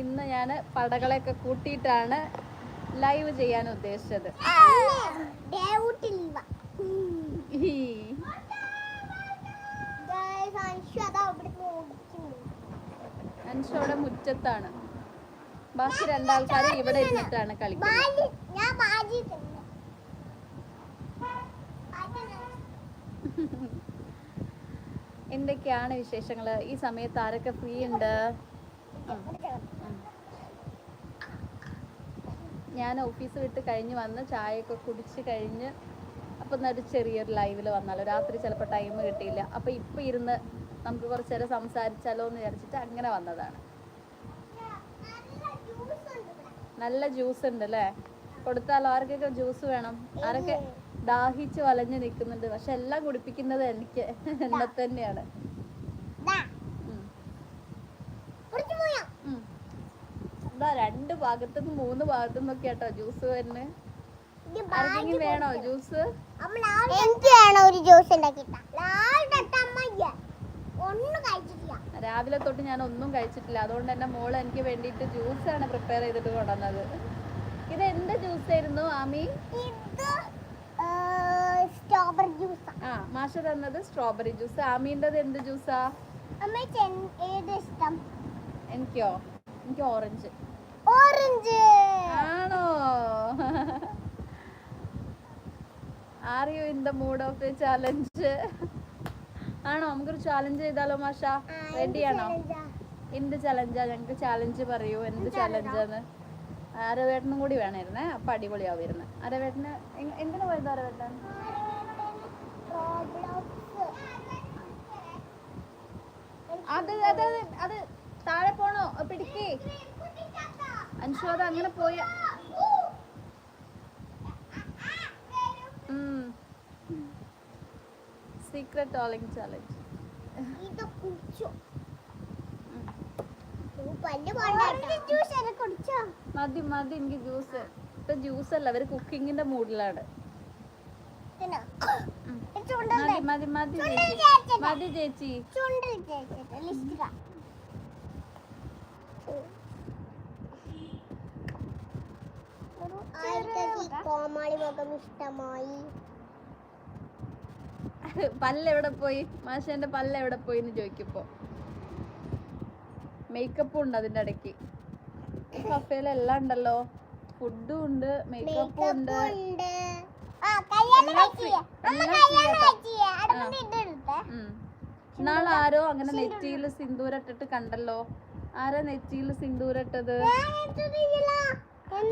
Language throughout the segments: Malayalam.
ഇന്ന് ഞാൻ പടകളെയൊക്കെ കൂട്ടിയിട്ടാണ് ലൈവ് ചെയ്യാൻ ഉദ്ദേശിച്ചത്. അൻഷോടെ അൻഷു അവിടെ മുറ്റത്താണ്. ബാക്കി രണ്ടാൾക്കാർ ഇവിടെ ഇരുന്നിട്ടാണ് കളിക്കുന്നത്. ഞാൻ എന്തൊക്കെയാണ് വിശേഷങ്ങൾ ഈ സമയത്ത് ആരൊക്കെ ഫ്രീ ഉണ്ട്? ഞാൻ ഓഫീസ് വിട്ട് കഴിഞ്ഞ് വന്ന് ചായയൊക്കെ കുടിച്ച് കഴിഞ്ഞ് അപ്പം എന്നൊരു ചെറിയൊരു ലൈവിൽ വന്നാലോ. രാത്രി ചിലപ്പോൾ ടൈം കിട്ടിയില്ല. അപ്പോൾ ഇപ്പം ഇരുന്ന് നമുക്ക് കുറച്ച് നേരം സംസാരിച്ചാലോ എന്ന് വിചാരിച്ചിട്ട് അങ്ങനെ വന്നതാണ്. നല്ല ജ്യൂസ് ഉണ്ട് അല്ലേ കൊടുത്താലോ? ആർക്കൊക്കെ ജ്യൂസ് വേണം? ആരൊക്കെ? ദാഹിച്ച് വലഞ്ഞു നിൽക്കുന്നുണ്ട്. പക്ഷെ എല്ലാം കുടിപ്പിക്കുന്നത് എനിക്ക് എന്നെ തന്നെയാണ്. ഇതാ രണ്ട് ഭാഗത്തും മൂന്ന് ഭാഗത്തുനിന്നൊക്കെ കേട്ടോ ജ്യൂസ്? വരുന്നത് ആർക്കെങ്കിലും വേണോ ജ്യൂസ് ജ്യൂസ് രാവിലെ തൊട്ട് ഞാൻ ഒന്നും കഴിച്ചിട്ടില്ല. അതുകൊണ്ട് എന്റെ മോൾ എനിക്ക് വേണ്ടിട്ട് വേണ്ടിയിട്ട് ആണ് പ്രിപ്പയർ ചെയ്തിട്ട് കൊണ്ടുവന്നത്. ഇത് എന്ത് ജ്യൂസ് ആയിരുന്നു ആമി ഇത് സ്ട്രോബെറി ജ്യൂസ് ആ മാഷ തന്നത് സ്ട്രോബെറി ജ്യൂസ് ആമീന്റെത് എന്ത് ജ്യൂസാ അമ്മയ്ക്ക് ഏത് ഇഷ്ടം? എനിക്കോ? എനിക്ക് ഓറഞ്ച് ഓറഞ്ച്. ആണോ? Are you in the mood of a challenge ആണോ? നമുക്കൊരു ചാലഞ്ച് ചെയ്താലോ മാഷ? റെഡിയാണോ എന്ത് ചലഞ്ചാ ഞങ്ങൾക്ക് ചാലഞ്ച് പറയൂ. എന്ത് ചലഞ്ചാന്ന് അരവേട്ടനും കൂടി വേണമായിരുന്നേ അപ്പൊ അടിപൊളിയാവുമായിരുന്നു അരവേട്ടന് എന്തിനു പോയത് അരവേട്ടൻ? അത് അത് അത് താഴെ പോണോ? പിടിക്ക്. അൻഷു അത് അങ്ങനെ പോയ. സീക്രട്ട് ടോളിംഗ് ചാലഞ്ച് മതി മതി എനിക്ക് ജ്യൂസ് ഇപ്പൊ ജ്യൂസ് അല്ല അവർ കുക്കിങ്ങിന്റെ മൂഡിലാണ് മതി മതി ചേച്ചി. മതി ചേച്ചി. കോമാളി മുഖം ഇഷ്ടമായി. പല്ല് എവിടെ പോയി? മാഷന്റെ പല്ല് എവിടെ പോയി എന്ന് ചോദിക്കുമ്പോ മേക്കപ്പും ഉണ്ട് അതിന്റെ ഇടയ്ക്ക്. കഫേലെല്ലാം ഉണ്ടല്ലോ. ഫുഡും ഉണ്ട് മേക്കപ്പും ഉണ്ട്. എല്ലാം ഇന്നാൾ ആരോ അങ്ങനെ നെറ്റിയിൽ സിന്ദൂരം ഇട്ടിട്ട് കണ്ടല്ലോ. ആരാ നെറ്റിയിൽ സിന്ദൂരം ഇട്ടത്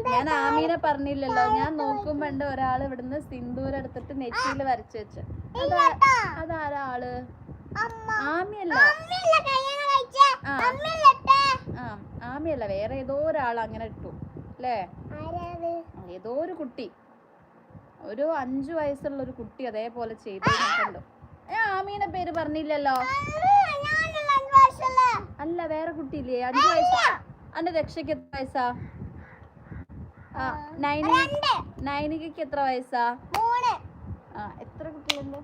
ഞാൻ ആമീനെ പറഞ്ഞില്ലല്ലോ. ഞാൻ നോക്കുമ്പോണ്ട് ഒരാൾ ഇവിടുന്ന് സിന്ദൂരം എടുത്തിട്ട് നെറ്റിയിൽ വരച്ചു വെച്ച്. അതാ അതാരാ ആൾ? അമ്മ. ആമിയല്ല. ആ. ആമിയല്ല. വേറെ ഏതോ ഒരാൾ അങ്ങനെ ഇട്ടു. അല്ലേ? ഏതോ ഒരു കുട്ടി. ഒരു അഞ്ചു വയസ്സുള്ള ഒരു കുട്ടി അതേപോലെ ചെയ്ത് ഞാൻ കണ്ടു. ആമീനെ പേര് പറഞ്ഞില്ലല്ലോ? അല്ല വേറെ കുട്ടിയില്ലേ? അഞ്ചു വയസ്സ്? അന്റെ രക്ഷയ്ക്ക് എത്ര വയസ്സാ? നൈനികയ്ക്ക് എത്ര വയസ്സാ? ആ എത്ര കുട്ടികളുണ്ട്?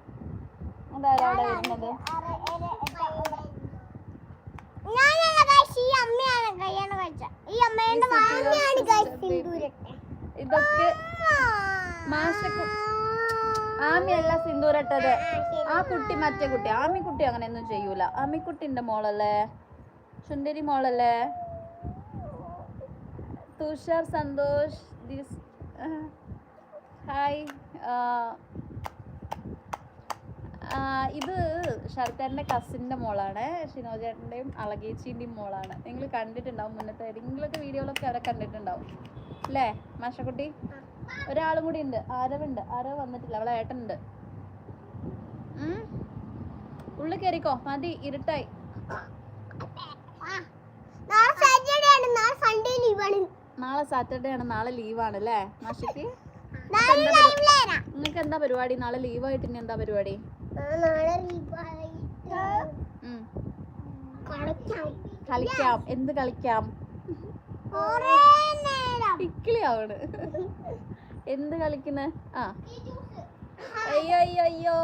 അതാരാ അവിടെ വരുന്നത്? ഇതൊക്കെ മാഷക്ക് ആമിയല്ല സിന്ദൂരട്ടത്. ആ കുട്ടി മറ്റേ കുട്ടി ആമിക്കുട്ടി അങ്ങനെയൊന്നും ചെയ്യൂല. ആമിക്കുട്ടിന്റെ മോളല്ലേ? സുന്ദരി മോളല്ലേ? തുഷാർ സന്തോഷ് ദിസ് ഹായ് ഇത് ശരത്തേട്ടന്റെ കസിന്റെ മോളാണ് ഷിനോജേട്ടന്റെയും അളകേച്ചീന്റെയും മോളാണ്. നിങ്ങൾ കണ്ടിട്ടുണ്ടാവും മുന്നത്തെ നിങ്ങളൊക്കെ വീഡിയോകളൊക്കെ അവരെ കണ്ടിട്ടുണ്ടാവും. അല്ലേ മാഷക്കുട്ടി? ഒരാളും കൂടി ഉണ്ട്. ആരവുണ്ട് ആരവ് വന്നിട്ടില്ല. അവളെ ഏട്ടനുണ്ട്. ഉം. ഉള്ളി കയറിക്കോ മതി ഇരുട്ടായി. നാളെ സാറ്റർഡേ ആണ്. നാളെ ലീവാണ് അല്ലേ? മാഷിക്ക്? നിങ്ങൾക്ക് എന്താ പരിപാടി? നാളെ ലീവായിട്ട് ഇനി എന്താ പരിപാടി? കളിക്കാം. എന്ത് കളിക്കാം? പിക്കിളിയാവണ് എന്ത് കളിക്കുന്ന? ആ. അയ്യോ അയ്യോ അയ്യോ.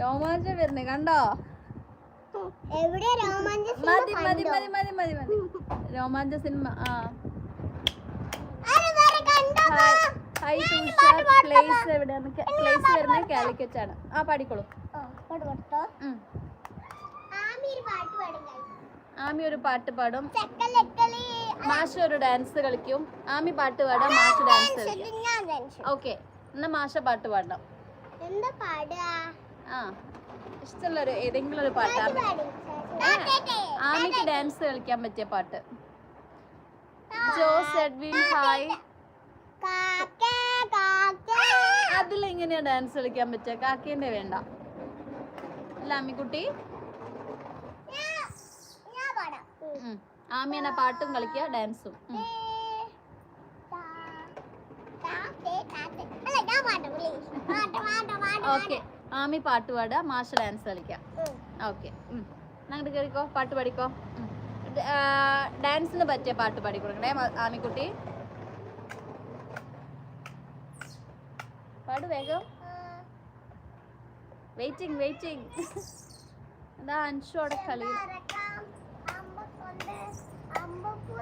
രോമാഞ്ചം വരുന്നു കണ്ടോ? മതി മതി മതി മതി മതി മതി. രോമാഞ്ച സിനിമ ആ. ഹൈ പ്ലേസ് എവിടെയാണ് പ്ലേസ് വരുന്നത് കാലിക്കറ്റ് ആണ്. ആ പാടിക്കോളൂ. ഉം. ആമി ഒരു പാട്ട് പാടും മാഷ് ഒരു ഡാൻസ് കളിക്കും. ആമി പാട്ട് പാടാം മാഷ് ഡാൻസ് കളിക്കും. ഓക്കെ എന്നാ മാഷ പാട്ട് പാടണം. എന്താ പാടാ ആ ഇഷ്ടമുള്ള ഒരു ഏതെങ്കിലും ഒരു പാട്ടാണ് ആമിക്ക് ഡാൻസ് കളിക്കാൻ പറ്റിയ പാട്ട്. ജോസ് എഡ്വിൻ ഹായ് അതിലെങ്ങനെയാ ഡാൻസ് കളിക്കാൻ പറ്റുക കാക്കേന്റെ വേണ്ട. അല്ല ആമിക്കുട്ടി ഞാൻ പാടാം ഉം. ആമി എന്നെ പാട്ടും കളിക്കുക ഡാൻസും. ഓക്കെ. ആമി പാട്ട് പാടുക മാഷ ഡാൻസ് കളിക്കുക. ഓക്കെ. അങ്ങോട്ട് കയറിക്കോ പാട്ട് പാടിക്കോ. ഡാൻസിന് പറ്റിയ പാട്ട് പാടി കൊടുക്കണേ മ- ആമിക്കുട്ടി. പാട് വേഗം. വെയിറ്റിംഗ് വെയിറ്റിംഗ് എന്താ അൻഷോടെ കളി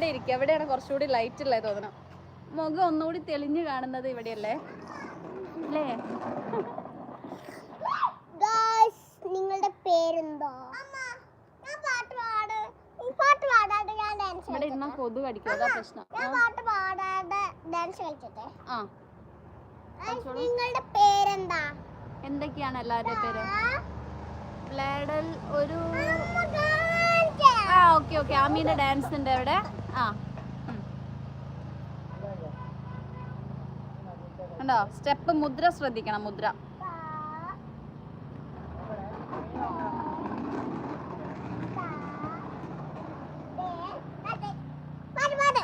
ഇവിടെ ഇരിക്കുക. ഇവിടെയാണ് കുറച്ചുകൂടി ലൈറ്റ് ഉള്ളത് തോന്നണം. മുഖം ഒന്നുകൂടി തെളിഞ്ഞു കാണുന്നത് ഇവിടെയല്ലേ? അല്ലേ? നിങ്ങളുടെ പേരെന്തോ? ഇവിടെ ഇരുന്നാ കൊതു കടിക്കും. അതാ പ്രശ്നം. ഞാൻ പാട്ട് പാടാതെ ഡാൻസ് ആ. നിങ്ങളുടെ പേരെന്താ? എന്തൊക്കെയാണ് എല്ലാവരുടെ പേര്? ബ്ലാഡൽ ഒരു ആ ഓക്കെ ഓക്കെ. ആമീന്റെ ഡാൻസ് ഉണ്ട് അവിടെ. ആ. കണ്ടോ? സ്റ്റെപ്പ് മുദ്ര ശ്രദ്ധിക്കണം മുദ്ര.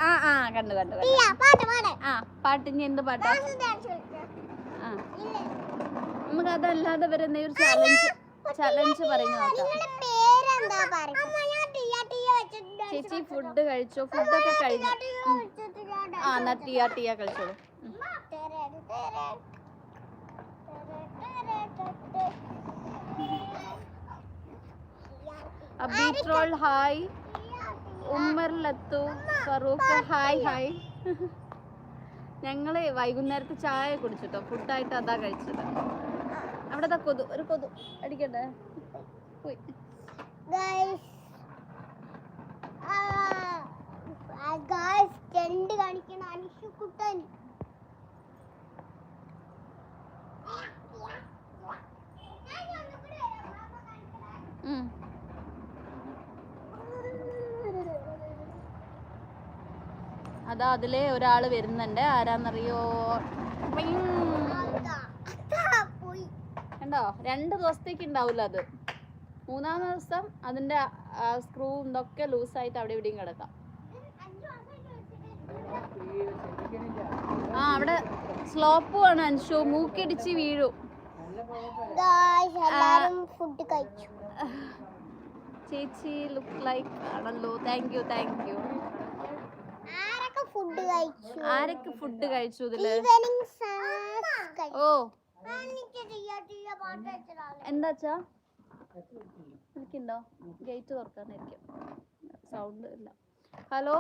ആ ആ കണ്ടു കണ്ടു ആ പാട്ട് ഇനി എന്ത് പാട്ടാ. ആ. നമുക്ക് അതല്ലാതെ വരുന്ന ഒരു ചലഞ്ച് ചലഞ്ച് പറഞ്ഞു നോക്കാം നിങ്ങളുടെ പേരെന്താ പറയ്? അമ്മ, ഞാൻ ടിയ ടിയ വെച്ചിട്ട് dance ചേച്ചി ഫുഡ് കഴിച്ചോ? ഫുഡൊക്കെ കഴിഞ്ഞു ആ എന്നാ ടിയ ടിയ കഴിച്ചോളൂ. അബീട്രോൾ hi. Ummer Lathu Farook hi hi. ഞങ്ങൾ വൈകുന്നേരത്ത് ചായ കുടിച്ചിട്ടോ? ഫുഡായിട്ട് അതാ കഴിച്ചത്. അവിടെ കൊതു? ഒരു കൊതു. അടിക്കട്ടെ? പോയി Guys. ആ, ആ, guys, ടെന്റ് കാണിക്കണ. അതാ അതിലെ ഒരാൾ വരുന്നുണ്ട്. ആരാന്നറിയോ? കണ്ടോ? രണ്ട് ദിവസത്തേക്ക് ഉണ്ടാവില്ല അത് മൂന്നാം ദിവസം അതിന്റെ സ്ക്രൂ ഇതൊക്കെ ലൂസായിട്ട് അവിടെ ഇവിടെയും കിടക്കാം. ആ അവിടെ സ്ലോപ്പ് ആണ് അൻഷു. മൂക്കിടിച്ച് വീഴും. ചേച്ചി ലുക്ക് ലൈക്ക് ആണല്ലോ. താങ്ക് യു താങ്ക് യു ആരൊക്കെ ഫുഡ് കഴിച്ചു? ഇതിൽ? ഓ. എന്താച്ചാ? വിളിക്കണ്ടോ ഗേറ്റ് തുറക്കാനായിരിക്കും. സൗണ്ട് ഇല്ല. ഹലോ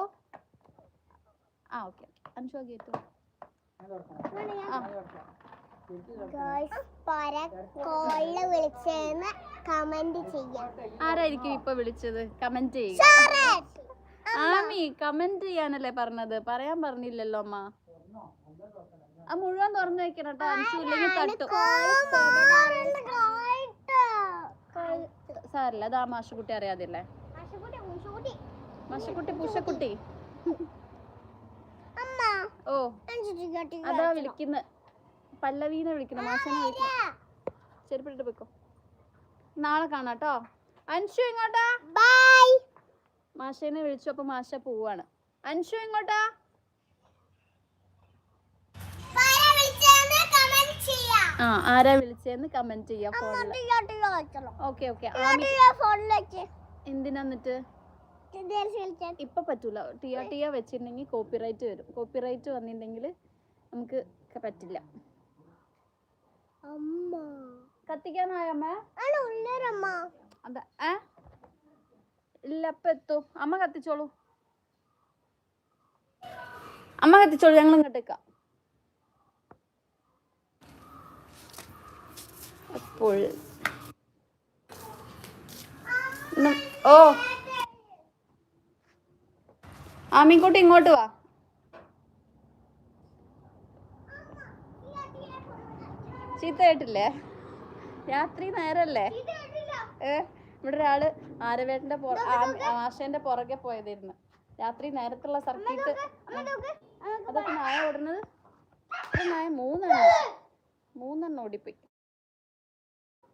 ആ ഓക്കെ അനുഷ ഗേറ്റ് ആരായിരിക്കും ഇപ്പൊ വിളിച്ചത്? കമന്റ് ചെയ്യുക. ആമി കമന്റ് ചെയ്യാനല്ലേ പറഞ്ഞത്? പറയാൻ പറഞ്ഞില്ലല്ലോ അമ്മ. ആ മുഴുവൻ തുറന്നു വെക്കണം കേട്ടോ. അൻഷു ഇല്ലെങ്കിൽ തട്ടും. സാരല്ല. അതാ മാഷുകുട്ടി അറിയാതില്ലേ? മാഷുക്കുട്ടി പൂശക്കുട്ടി ഓ. അതാ വിളിക്കുന്ന. പല്ലവീനെ വിളിക്കുന്ന. മാഷനെ വിളിക്കുന്ന. ചെരുപ്പിട്ടിട്ട് പോയിക്കോ. നാളെ കാണാട്ടോ. അൻഷു എങ്ങോട്ടാ? ബൈ. മാഷേനെ വിളിച്ചു അപ്പൊ മാഷ പോവാണ്. അൻഷു ഇങ്ങോട്ടാ ആ ആരാ വിളിച്ചതെന്ന് കമന്റ് ചെയ്യാം ഫോണിൽ ഓക്കെ ഓക്കെ എന്തിനാ എന്നിട്ട്? ഇപ്പൊ പറ്റൂല. ടിയ ടിയ വെച്ചിട്ടുണ്ടെങ്കിൽ കോപ്പിറൈറ്റ് വരും. കോപ്പിറൈറ്റ് വന്നിട്ടുണ്ടെങ്കിൽ നമുക്ക് പറ്റില്ല. കത്തിക്കാനായമ്മ അത ഏ? ഇല്ല എത്തും. അമ്മ കത്തിച്ചോളൂ. അമ്മ കത്തിച്ചോളൂ ഞങ്ങൾ ഇങ്ങോട്ടേക്കാം. അപ്പോൾ ഓ. ആമിൻകുട്ടി ഇങ്ങോട്ട് വാ. ചീത്ത കേട്ടില്ലേ? രാത്രി നേരല്ലേ? ഏ ഇവിടെ ഒരാൾ ആരവേട്ടന്റെ ആശേന്റെ പുറകെ പോയതായിരുന്നു. രാത്രി നേരത്തുള്ള സർക്കിട്ട് അതൊക്കെ നായ ഓടുന്നത്? നായ മൂന്നെണ്ണം മൂന്നെണ്ണം ഓടിപ്പോയി.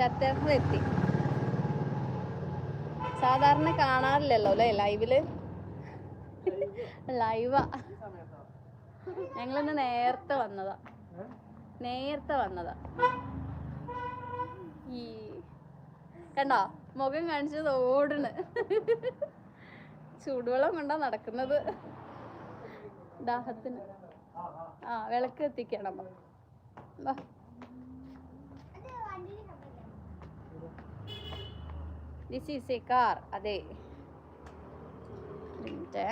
എത്തി. സാധാരണ കാണാറില്ലല്ലോ അല്ലേ? ലൈവിൽ? ലൈവാ. ഞങ്ങളിന്ന് നേരത്തെ വന്നതാ. നേരത്തെ വന്നതാ. ഈ കണ്ടോ? മുഖം കാണിച്ചത് ഓടണ് ചൂടുവെള്ളം കൊണ്ടാ നടക്കുന്നത്. ദാഹത്തിന്. ആ വിളക്ക് എത്തിക്കണം വാ. ദിസ് ഈസ് എ കാർ അതെ ഒരു മിനിറ്റ്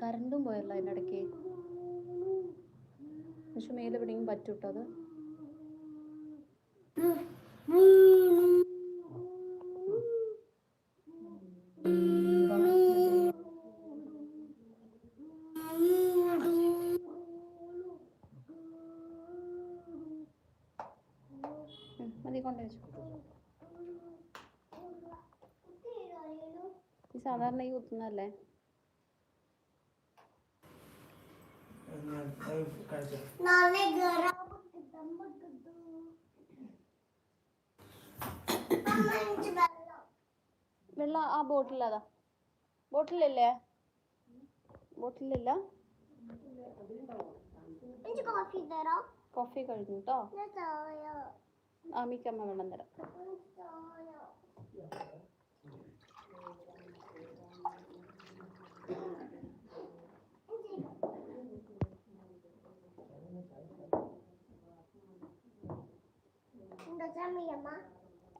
കറണ്ടും പോയല്ലോ അതിന്റെ ഇടയ്ക്ക്. പക്ഷെ മേലെവിടെയും പറ്റൂട്ടോ അത്? ഉം, മതി കൊണ്ടുവച്ചു ഈ സാധാരണ ഈ കുത്തുന്നതല്ലേ? വെള്ളം. ആ ബോട്ടിലതാ ബോട്ടിലല്ലേ? ബോട്ടിലില്ല? കോഫി കഴിഞ്ഞു കേട്ടോ ഞാൻ ചായ. ആമിക്ക് അമ്മ വെള്ളം തരാം.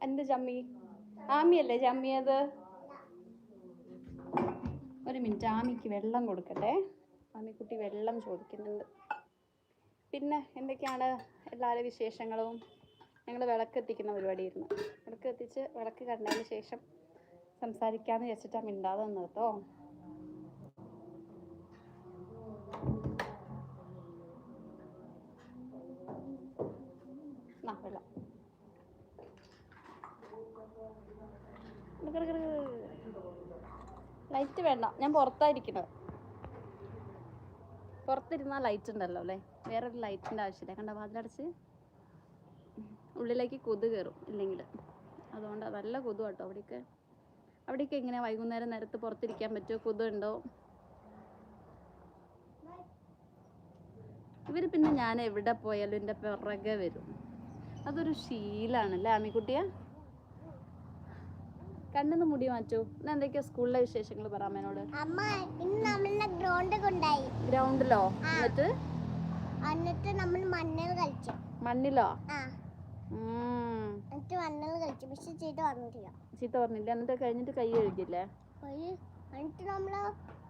എന്താ ചമ്മി ആമിയല്ലേ ചമ്മിയത് ഒരു മിനിറ്റ് ആമിക്ക് വെള്ളം കൊടുക്കട്ടെ. ആമിക്കുട്ടി വെള്ളം ചോദിക്കുന്നുണ്ട്. പിന്നെ എന്തൊക്കെയാണ് എല്ലാവരുടെ വിശേഷങ്ങളും? ഞങ്ങൾ വിളക്ക് എത്തിക്കുന്ന പരിപാടിയായിരുന്നു. വിളക്ക് എത്തിച്ച് വിളക്ക് കണ്ടതിന് ശേഷം സംസാരിക്കാമെന്ന് വിചാരിച്ചിട്ടാണ് മിണ്ടാതെ നിന്നത് കേട്ടോ ആ വെള്ളം ലൈറ്റ് വേണ്ട. ഞാൻ പുറത്തായിരിക്കുന്നത് പുറത്തിരുന്നാൽ ലൈറ്റ് ഉണ്ടല്ലോ അല്ലേ? ഒരു ലൈറ്റിന്റെ ആവശ്യമില്ല. കണ്ട വാതിലടച്ച് ഉള്ളിലേക്ക് കൊതു കയറും ഇല്ലെങ്കിൽ. അതുകൊണ്ട് നല്ല കൊതു കേട്ടോ അവിടെയൊക്കെ. അവിടെയൊക്കെ ഇങ്ങനെ വൈകുന്നേരം നേരത്ത് പുറത്തിരിക്കാൻ പറ്റുമോ? കൊതു ഉണ്ടോ? ഇവർ പിന്നെ ഞാൻ എവിടെ പോയാലും എന്റെ പിറകെ വരും. അതൊരു ശീലാണല്ലേ ആമിക്കുട്ടിയെ? കണ്ണിന്ന് മുടി മാറ്റൂ. ഇന്ന് എന്തൊക്കെയാ സ്കൂളിലെ വിശേഷങ്ങൾ പറ അമ്മേനോട്? അമ്മ ഇന്ന് നമ്മളെ ഗ്രൗണ്ട് കൊണ്ടായി ഗ്രൗണ്ടിലോ? എന്നിട്ട്? എന്നിട്ട് നമ്മൾ മണ്ണിൽ കളിച്ചു. മണ്ണിലോ? ആ. എന്നിട്ട് മണ്ണിൽ കളിച്ചു. പക്ഷെ ചീത്ത വന്നില്ല ചീത്ത പറഞ്ഞില്ല. എന്നിട്ട് കഴിഞ്ഞിട്ട് കൈ കഴുകില്ലേ എന്നിട്ട് നമ്മൾ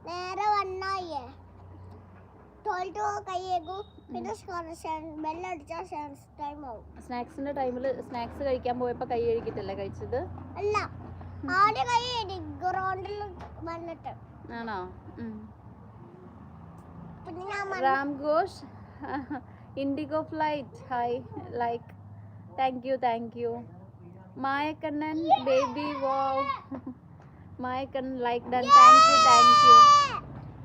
നേരെ വണ്ണായേ തോൽട്ട് കൈയേക്കും പിന്നെ വെള്ളം അടിച്ചാൽ ടൈം ആവും. സ്നാക്സിന്റെ ടൈമിൽ സ്നാക്സ് കഴിക്കാൻ പോയപ്പോ കൈ കഴുകിട്ടല്ലേ കഴിച്ചത്? അല്ല. ആദ്യം കൈ ഗ്രൗണ്ടിൽ വന്നിട്ട്. ആണോ? Ram Ghosh IndiGo flight. Hi like. Thank you thank you. Mayakannan baby wow Mayakannan like done. Thank you thank you.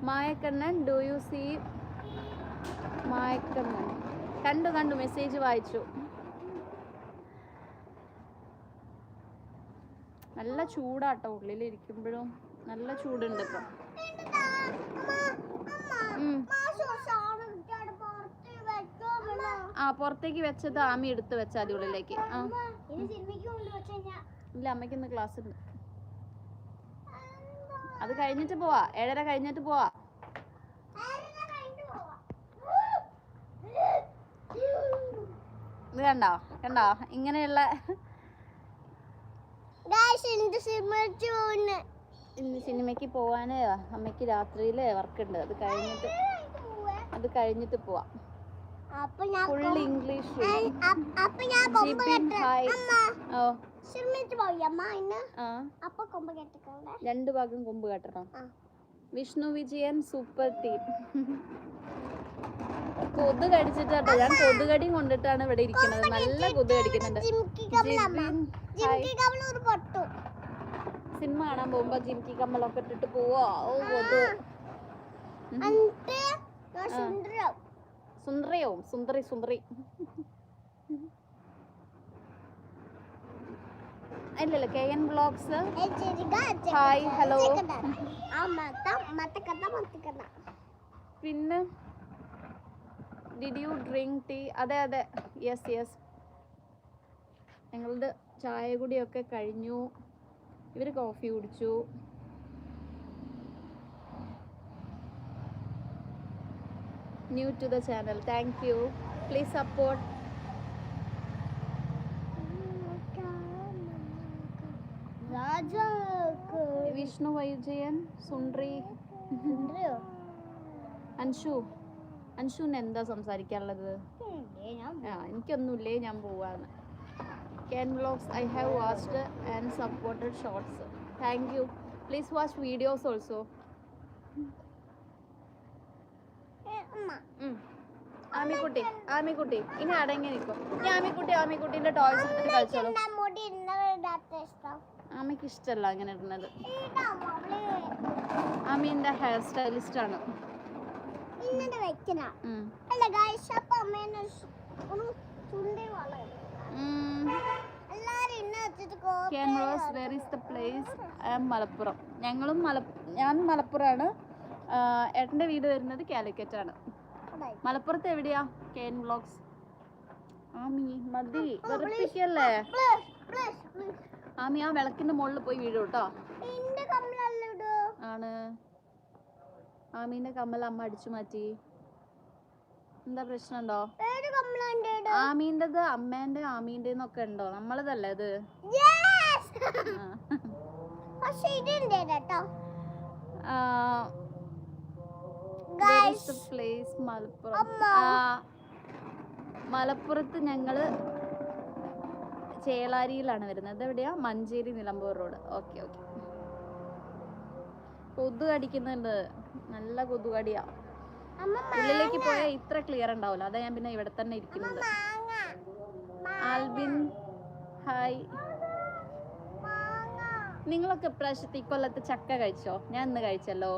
Mayakannan do you see? Mayakannan. കണ്ടു കണ്ടു മെസ്സേജ് വായിച്ചു. നല്ല ചൂടാട്ടോ ഉള്ളിലിരിക്കുമ്പോഴും. നല്ല ചൂടുണ്ട് ഇപ്പൊ. ആ പുറത്തേക്ക് വെച്ചത് ആമി എടുത്ത് വെച്ചാൽ മതി ഉള്ളിലേക്ക്. ആ. ഇല്ല അമ്മയ്ക്ക് ഇന്ന് ക്ലാസ് ഉണ്ട് അത് കഴിഞ്ഞിട്ട് പോവാ. ഏഴര കഴിഞ്ഞിട്ട് പോവാ. ഇത് കണ്ടോ? കണ്ടോ? ഇങ്ങനെയുള്ള ഇന്ന് സിനിമയ്ക്ക് പോവാന് അമ്മയ്ക്ക് രാത്രിയിൽ വർക്ക് ഉണ്ട്. അത് കഴിഞ്ഞിട്ട് അത് കഴിഞ്ഞിട്ട് പോവാം. ഫുൾ ഇംഗ്ലീഷ് രണ്ട് ഭാഗം കൊമ്പ് കെട്ടണം. വിഷ്ണു വിജയൻ സൂപ്പർ ടീം കൊതു കടിച്ചിട്ടാട്ടോ. ഞാൻ കൊതുകടിയും കൊണ്ടിട്ടാണ് ഇവിടെ ഇരിക്കുന്നത്. നല്ല കൊതു കടിക്കുന്നുണ്ട്. സിനിമ കാണാൻ പോകുമ്പോ ജിംകി കമ്മലൊക്കെ ഇട്ടിട്ട് പോവാ. ഓ കൊതു ഞാൻ സുന്ദരം സുന്ദരി. ഇല്ലല്ല K N vlogs. Hi, hello. പിന്നെ? ഡിഡ് യു ഡ്രിങ്ക് ടീ അതെ അതെ. യെസ് യെസ് ഞങ്ങളുടെ ചായ കുടിയൊക്കെ കഴിഞ്ഞു. ഇവർ കോഫി കുടിച്ചു. New to the channel thank you please support Vishnu Vaijayan സുണ്ട്രി Anshu അൻഷുവിന് എന്താ സംസാരിക്കാനുള്ളത്? ആ എനിക്കൊന്നുമില്ലേ ഞാൻ പോവാന്ന്. Can vlogs I have watched and supported shorts thank you please watch videos also Amikutty Amikutty ഇനി അടങ്ങി നിൽക്കും ഇനി ആമിക്കുട്ടി ആമിക്കുട്ടിന്റെ ടോയ്സ് എടുത്തിട്ട് കളിച്ചോളൂ. ആമിക്ക് ഇഷ്ടമല്ല അങ്ങനെ ഇടുന്നത്. ആമീന്റെ ഹെയർ സ്റ്റൈലിസ്റ്റ് ആണ്. ഇങ്ങനെ വെക്കണ. അല്ല ഗായ്സ് അപ്പൊ അമ്മേനെ ഒരു ചുണ്ടി വളരെ എല്ലാരും ഇന്ന വെച്ചിട്ട് can Rose where is the place Malappuram. ഞങ്ങളും മല ഞാൻ മലപ്പുറമാണ് ഏട്ടന്റെ വീട് വരുന്നത് കാലിക്കറ്റ് ആണ്. മലപ്പുറത്ത് എവിടെയാ? കെൻ ബ്ലോക്സ് വ്ളോഗ്സ് ആമി മതി. വെറുപ്പിക്കല്ലേ? ആമി ആ വിളക്കിന്റെ മുകളിൽ പോയി വീഴും കേട്ടോ. ആണ്. ആമീന്റെ കമ്മൽ അമ്മ അടിച്ചു മാറ്റി. എന്താ പ്രശ്നമുണ്ടോ? ആമീന്റെത് അമ്മേന്റെ ആമീന്റെ ഒക്കെ ഉണ്ടോ? നമ്മളതല്ലേ ഇത്? Place മലപ്പുറം. മലപ്പുറത്ത് ഞങ്ങൾ ചേളാരിയിലാണ് വരുന്നത്. എവിടെയാ Manjeri Nilambur road. Okay okay. കൊതു കടിക്കുന്നുണ്ട് നല്ല കൊതുകടിയാ. ഉള്ളിലേക്ക് പോയാൽ ഇത്ര ക്ലിയർ ഉണ്ടാവില്ല അതാ ഞാൻ പിന്നെ ഇവിടെ തന്നെ ഇരിക്കുന്നത്. ആൽബിൻ ഹായ്. നിങ്ങളൊക്കെ ഇപ്രാവശ്യത്തെ ഇക്കൊല്ലത്ത് ചക്ക കഴിച്ചോ? ഞാൻ ഇന്ന് കഴിച്ചല്ലോ.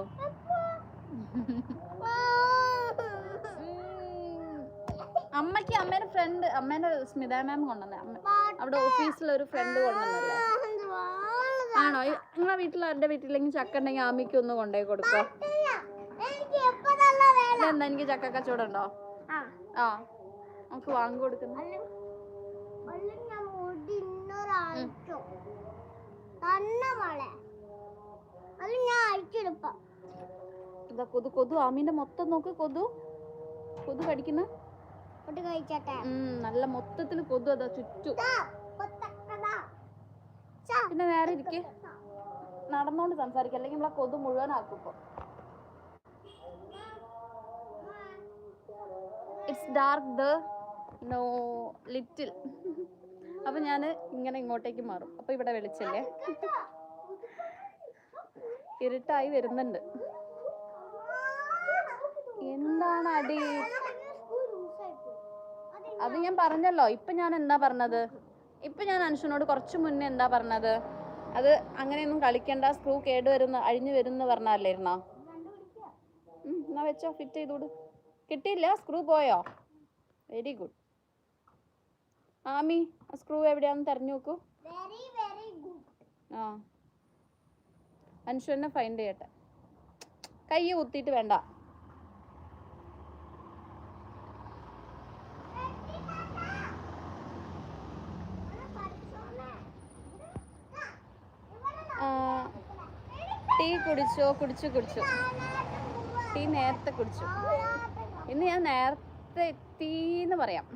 അമ്മയ്ക്ക് അമ്മേന്റെ ഫ്രണ്ട് അമ്മേന്റെ സ്മിത മാം കൊണ്ടുവന്ന അവിടെ ഓഫീസിൽ ഒരു ഫ്രണ്ട് കൊണ്ടുവന്നല്ലേ? ആണോ? നിങ്ങളെ വീട്ടിൽ എന്റെ വീട്ടിലെങ്കിൽ ചക്ക ഉണ്ടെങ്കിൽ ആമിക്ക് ഒന്ന് കൊണ്ടുപോയി കൊടുക്കോ. നല്ല എന്താ എനിക്ക് ചക്ക കച്ചവടം ഉണ്ടോ ആ. നമുക്ക് വാങ്ങി കൊടുക്കുന്നു. ഇതാ കൊതു കൊതു. ആമീന്റെ മൊത്തം നോക്ക് കൊതു. കൊതു കടിക്കുന്ന. നല്ല മൊത്തത്തിൽ കൊതു അതാ ചുറ്റും. പിന്നെ നേരെ ഇരിക്ക്. നടന്നോണ്ട് സംസാരിക്കാം. അല്ലെങ്കിൽ നമ്മളെ കൊതു മുഴുവനാക്കും ഇപ്പൊ. It's dark the no little അപ്പൊ ഞാൻ ഇങ്ങനെ ഇങ്ങോട്ടേക്ക് മാറും. അപ്പൊ ഇവിടെ വെളിച്ചല്ലേ? ഇരുട്ടായി വരുന്നുണ്ട്. എന്താണ് അടി? അത് ഞാൻ പറഞ്ഞല്ലോ. ഇപ്പൊ ഞാൻ എന്താ പറഞ്ഞത്? ഇപ്പൊ ഞാൻ അനുഷനോട് കുറച്ചു മുന്നേ എന്താ പറഞ്ഞത്? അത് അങ്ങനെയൊന്നും കളിക്കണ്ട സ്ക്രൂ കേട് വരുന്ന അഴിഞ്ഞു വരുന്ന പറഞ്ഞല്ലായിരുന്നോ ഉം, എന്നാ വെച്ചോ ഫിറ്റ് ചെയ്തോട്. കിട്ടിയില്ല. സ്ക്രൂ പോയോ? വെരി ഗുഡ് ആമി സ്ക്രൂ എവിടെയാന്ന് തെരഞ്ഞു നോക്കൂ. ആ. അനുഷു എന്നെ ഫൈൻഡ് ചെയ്യട്ടെ. കൈ കുത്തിയിട്ട് വേണ്ട. ടീ കുടിച്ചോ? കുടിച്ചു കുടിച്ചു. ടീ നേരത്തെ കുടിച്ചു. ഇന്ന് ഞാൻ നേരത്തെ എത്തിന്ന് പറയാം.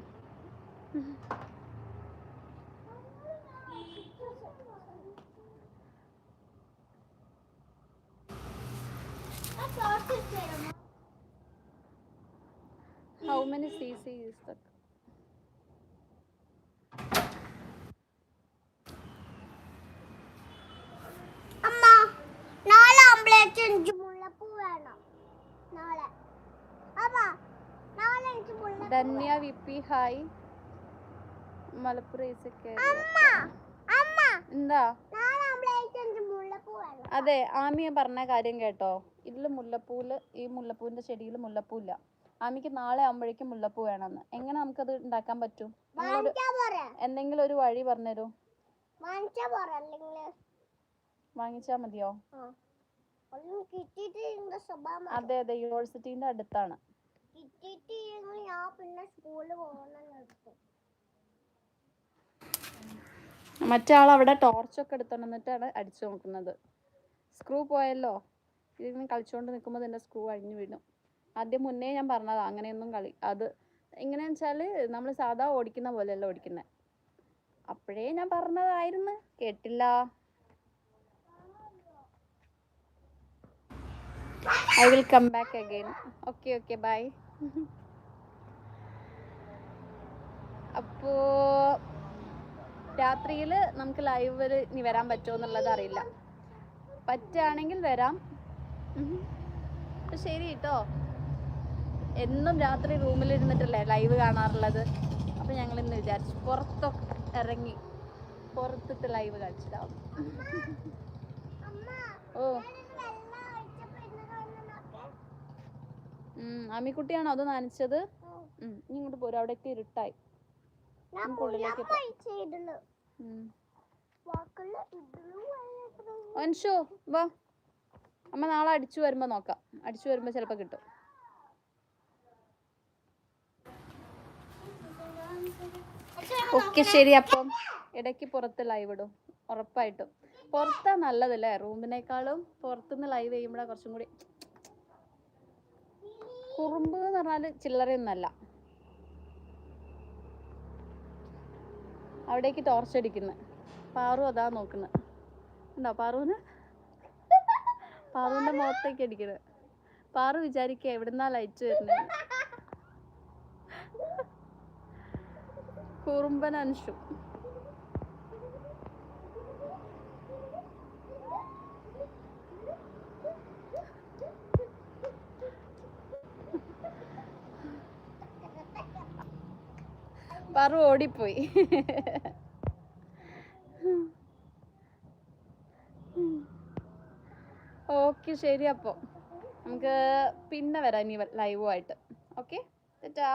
How many cc is that? അമ്മ നാളെ എനിക്ക് മുല്ലപ്പൂ വേണം. നാളെ അമ്മ നാളെ എനിക്ക് മുല്ല ധന്യ വിപ്പി ഹായ്. മലപ്പുറം എന്താ? അതെ ആമിയ പറഞ്ഞ കാര്യം കേട്ടോ. ഇതിൽ മുല്ലപ്പൂൽ ഈ മുല്ലപ്പൂവിന്റെ ചെടിയിൽ മുല്ലപ്പൂ ഇല്ല ആമിക്ക് നാളെ ആകുമ്പോഴേക്കും മുല്ലപ്പൂ വേണമെന്ന് എങ്ങനെ നമുക്കത് ഉണ്ടാക്കാൻ പറ്റും? എന്തെങ്കിലും ഒരു വഴി പറഞ്ഞുതരൂ. വാങ്ങിച്ചാ മതിയോ? അതെ അതെ. യൂണിവേഴ്സിറ്റിന്റെ അടുത്താണ്. കിട്ടിയിട്ട് ഞാൻ സ്കൂളിൽ മറ്റേ അവിടെ ടോർച്ചൊക്കെ വന്നിട്ടാണ് അടിച്ചു നോക്കുന്നത്. സ്ക്രൂ പോയല്ലോ. ഇതിങ്ങനെ കളിച്ചുകൊണ്ട് നിൽക്കുമ്പോൾ തന്നെ സ്ക്രൂ അഴിഞ്ഞു വീണു. ആദ്യം മുന്നേ ഞാൻ പറഞ്ഞത് അങ്ങനെയൊന്നും കളി അത് എങ്ങനെയാന്ന് വെച്ചാൽ നമ്മൾ സാധാ ഓടിക്കുന്ന പോലെയല്ല ഓടിക്കുന്നത് അപ്പോഴേ ഞാൻ പറഞ്ഞതായിരുന്നു. കേട്ടില്ല. I will come back again okay okay bye അപ്പോ രാത്രിയിൽ നമുക്ക് ലൈവ് ഇനി വരാൻ പറ്റുമോ എന്നുള്ളത് അറിയില്ല. പറ്റുകയാണെങ്കിൽ വരാം. അപ്പൊ ശരി കേട്ടോ. എന്നും രാത്രി റൂമിൽ ഇരുന്നിട്ടല്ലേ ലൈവ് കാണാറുള്ളത്? അപ്പൊ ഞങ്ങൾ ഇന്ന് വിചാരിച്ചു പുറത്തൊക്കെ ഇറങ്ങി പുറത്തിട്ട് ലൈവ് കളിച്ചിട്ടാവും ഓ. അമ്മിക്കുട്ടിയാണോ അത് നനച്ചത്? ഇങ്ങോട്ട് പോരും അവിടെയൊക്കെ ഇരുട്ടായി. ഇതിലും വാ. അമ്മ നാളെ അടിച്ചു വരുമ്പോ നോക്കാം. അടിച്ചു വരുമ്പോ ചിലപ്പോ കിട്ടും. ഓക്കെ ശരി അപ്പം ഇടയ്ക്ക് പുറത്ത് ലൈവ് ഇടും. ഉറപ്പായിട്ടും. പുറത്താ നല്ലതല്ലേ? റൂമിനേക്കാളും പുറത്തുനിന്ന് ലൈവ് ചെയ്യുമ്പോഴാണ് കുറച്ചും കൂടി കുറുമ്പ് എന്ന് പറഞ്ഞാൽ ചില്ലറയൊന്നല്ല. അവിടേക്ക് ടോർച്ച് അടിക്കുന്നത് പാറു അതാ നോക്കുന്നത് ഉണ്ടോ പാറുവിന്? പാറുവിന്റെ മുഖത്തേക്ക് അടിക്കുന്നത് പാറു വിചാരിക്കുക എവിടുന്നാ ലൈറ്റ് വരുന്നത് കുറുമ്പൻ അൻഷു. പാറു ഓടിപ്പോയി. ഓക്കെ ശരി അപ്പോൾ നമുക്ക് പിന്നെ വരാം ഇനി ലൈവുമായിട്ട് ഓക്കെ? തെറ്റാ?